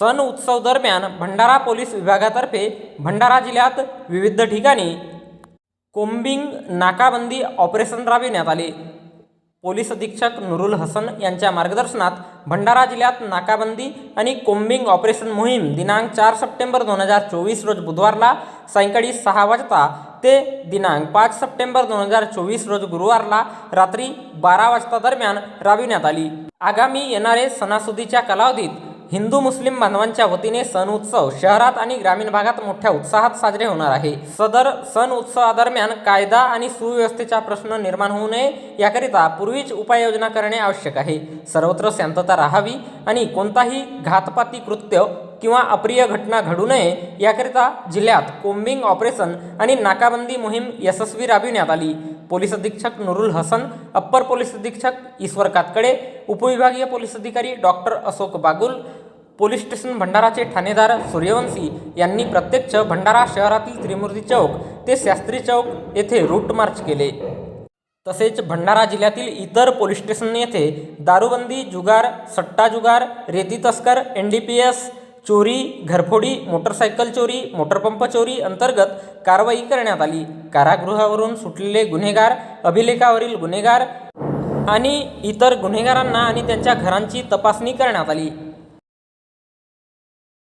सण उत्सव दरम्यान भंडारा पोलीस विभागातर्फे भंडारा जिल्ह्यात विविध ठिकाणी कोम्बिंग नाकाबंदी ऑपरेशन राबविण्यात आले. पोलीस अधीक्षक नुरुल हसन यांच्या मार्गदर्शनात भंडारा जिल्ह्यात नाकाबंदी आणि कोम्बिंग ऑपरेशन मोहीम दिनांक चार सप्टेंबर दोन हजार चोवीस रोज बुधवारला सायंकाळी सहा वाजता ते दिनांक पाच सप्टेंबर दोन हजार चोवीस रोज गुरुवारला रात्री बारा वाजता दरम्यान राबविण्यात आली. आगामी येणारे सणासुदीच्या कालावधीत हिंदू मुस्लिम बांधवांच्या वतीने सण उत्सव शहरात आणि ग्रामीण भागात मोठ्या उत्साहात साजरे होणार आहे. सदर सण उत्सवादरम्यान कायदा आणि सुव्यवस्थेचा प्रश्न निर्माण होऊ नये याकरिता पूर्वीच उपाययोजना करणे आवश्यक आहे. सर्वत्र शांतता राहावी आणि कोणताही घातपाती कृत्य किंवा अप्रिय घटना घडू नये याकरिता जिल्ह्यात कोम्बिंग ऑपरेशन आणि नाकाबंदी मोहीम यशस्वी राबविण्यात आली. पोलीस अधीक्षक नुरुल हसन अप्पर पोलीस अधीक्षक ईश्वर कातकडे उपविभागीय पोलीस अधिकारी doctor Ashok Bagul police station भंडाराचे ठाणेदार सूर्यवंशी यांनी प्रत्यक्ष भंडारा शहरातील त्रिमूर्ती चौक ते शास्त्री चौक येथे रूट मार्च केले. तसेच भंडारा जिल्ह्यातील इतर पोलीस स्टेशन येथे दारूबंदी जुगार सट्टा जुगार रेती तस्कर एन डी पी एस चोरी घरफोडी मोटरसायकल चोरी मोटरपंप चोरी अंतर्गत कारवाई करण्यात आली. कारागृहावरून सुटलेले गुन्हेगार अभिलेखावरील गुन्हेगार आणि इतर गुन्हेगारांना आणि त्यांच्या घरांची तपासणी करण्यात आली.